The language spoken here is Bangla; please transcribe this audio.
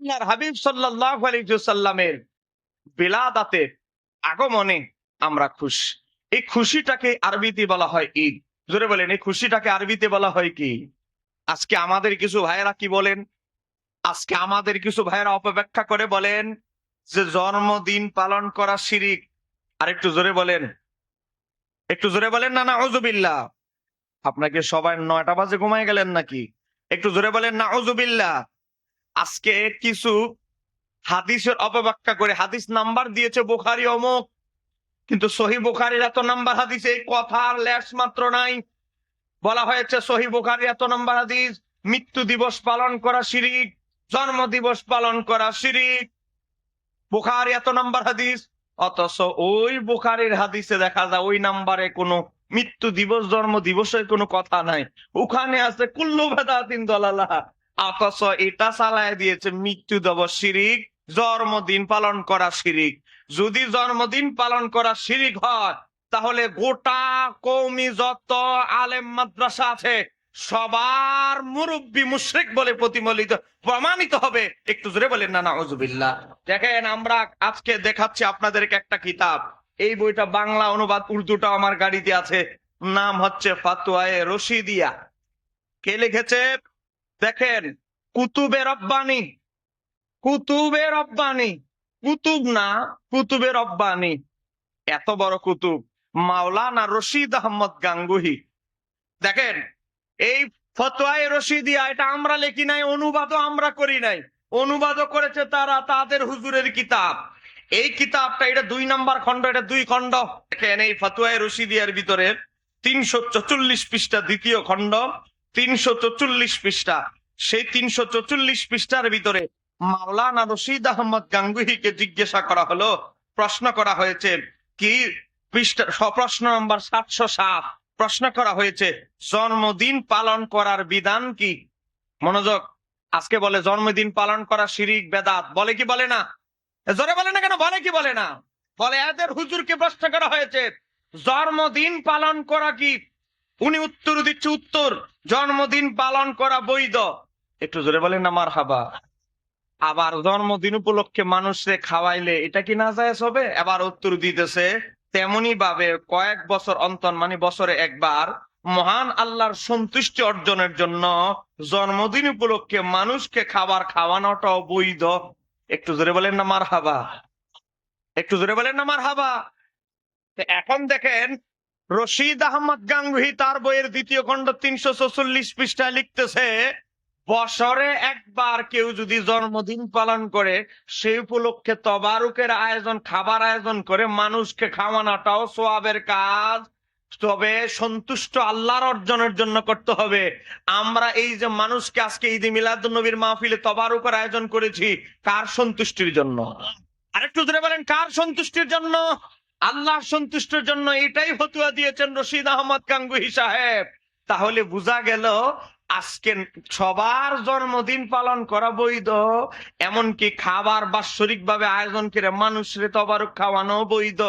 আল্লাহর হাবিব সাল্লাল্লাহু আলাইহি সাল্লামের বিলাদাতে আগমনে আমরা খুশি। এই খুশিটাকে আরবিতে বলা হয় ঈদ। জোরে বলেন, এই খুশিটাকে আরবিতে বলা হয় কি? আজকে আমাদের কিছু ভাইয়েরা কি বলেন? আজকে আমাদের কিছু ভাইয়েরা অপব্যাখ্যা করে বলেন যে জন্মদিন পালন করা শিরিক। আর একটু জোরে বলেন। একটু জোরে বলেন না না ওজুবিল্লাহ আপনাকে সবাই নয়টা বাজে ঘুমায় গেলেন নাকি? একটু জোরে বলেন না ওজুবিল্লাহ আজকে কিছু হাদিসের অপব্যাখ্যা করে, হাদিস নাম্বার দিয়েছে বোখারি অমুক, কিন্তু সহি বোখারির এত নাম্বার হাদিস এই কথার লেশ মাত্র নাই। বলা হয়েছে সহি বোখারির এত নাম্বার হাদিস, মৃত্যু দিবস পালন করা শিরিক, জন্ম দিবস পালন করা শিরিক। বুখারি এত নাম্বার হাদিস, অথচ ওই বুখারির হাদিসে দেখা যায় ওই নাম্বারে কোনো মৃত্যু দিবস, জন্ম দিবসের কোনো কথা নাই। ওখানে আছে, কুল্লু ভেদাতিন দলালা অথচ এটা চালায় দিয়েছে মৃত্যু দিবস শিরিক, জন্মদিন পালন করা শিরিক। যদি জন্মদিন পালন করা শিরিক হয়, তাহলে গোটা কৌমি যত আলেম মাদ্রাসা আছে। সবার মুরব্বী মুশরিক বলে প্রতিমলিত প্রমাণিত হবে। একটু জোরে বলেন, না নাউজুবিল্লাহ দেখেন, আমরা আজকে দেখাচ্ছি আপনাদেরকে একটা কিতাব। এই বইটা বাংলা অনুবাদ উর্দুটা আমার গাড়িতে আছে। নাম হচ্ছে ফাতুয়ায়ে রশিদিয়া। কে লিখেছে? দেখেন, কুতুবে রব্বানি কুতুবে রব্বানি, কুতুব না, কুতুবে রব্বানি। এত বড় কুতুব। মাওলানা রশিদ আহমদ গাঙ্গুহি। দেখেন, এই ফতোয়ায় রশিদিয়া, এটা আমরা লিখি নাই, অনুবাদও আমরা করি নাই। অনুবাদও করেছে তারা, তাদের হুজুরের কিতাব। এই কিতাবটা, এটা দুই নাম্বার খণ্ড, এটা দুই খণ্ড। দেখেন, এই ফতোয়ায় রশিদিয়ার ভিতরে তিনশো চচল্লিশ পৃষ্ঠা দ্বিতীয় খণ্ড। তিনশো চচল্লিশ পৃষ্ঠা। সেই তিনশো চচল্লিশ পৃষ্ঠার ভিতরে মাওলানা রশিদ আহমদ গাঙ্গুহিকে জিজ্ঞাসা করা হলো, প্রশ্ন করা হয়েছে, কি পৃষ্ঠা, প্রশ্ন নম্বর সাতশো সাত, প্রশ্ন করা হয়েছে, জন্মদিন পালন করার বিধান কি? মনোযোগ, আজকে বলে জন্মদিন পালন করা শিরিক, বেদাত, বলে কি বলে না? জোরে বলে না কেন? বলে কি বলে না? বলে এদের হুজুরকে প্রশ্ন করা হয়েছে, জন্মদিন পালন করা কি উনি উত্তর দিচ্ছে, উত্তর। জন্মদিন পালন করা বৈধ। একটু জোরে বলেন না মার হাবা আবার জন্মদিন উপলক্ষে মানুষরে খাওয়াইলে এটা কি না যায় হবে? এবার উত্তর দিতেছে, তেমনি ভাবে কয়েক বছর অন্তর মানে বছরে একবার, মহান আল্লাহর সন্তুষ্টি অর্জনের জন্য জন্মদিন উপলক্ষে মানুষকে খাবার খাওয়ানোটাও বৈধ। একটু জোরে বলেন না মার হাবা একটু জোরে বলেন না মার হাবা এখন দেখেন রশিদ আহমদ গাঙ্গুহি তার বইয়ের দ্বিতীয় খণ্ড তিনশো চল্লিশ পৃষ্ঠায় লিখতেছে, বছরে একবার কেউ যদি জন্মদিন পালন করে সেই উপলক্ষে তবারুকের আয়োজন, খাবার আয়োজন করে, মানুষকে খাওয়ানোটাও সোয়াবের কাজ। তবে সন্তুষ্ট আল্লাহর অর্জনের জন্য করতে হবে। আমরা এই যে মানুষকে আজকে ঈদ মিলাদ নবীর মাহফিলে তবারুকের আয়োজন করেছি, কার সন্তুষ্টির জন্য? আরেকটু ধরে বলেন, কার সন্তুষ্টির জন্য? আল্লাহর সন্তুষ্টের জন্য এটাই ফতুয়া দিয়েছেন রশিদ আহমদ গাঙ্গুহি সাহেব। তাহলে বোঝা গেল আজকে সবার জন্মদিন পালন করা বৈধ, এমনকি খাবার বাৎসরিক ভাবে আয়োজন করে মানুষরে তবারক খাওয়ানো বৈধ।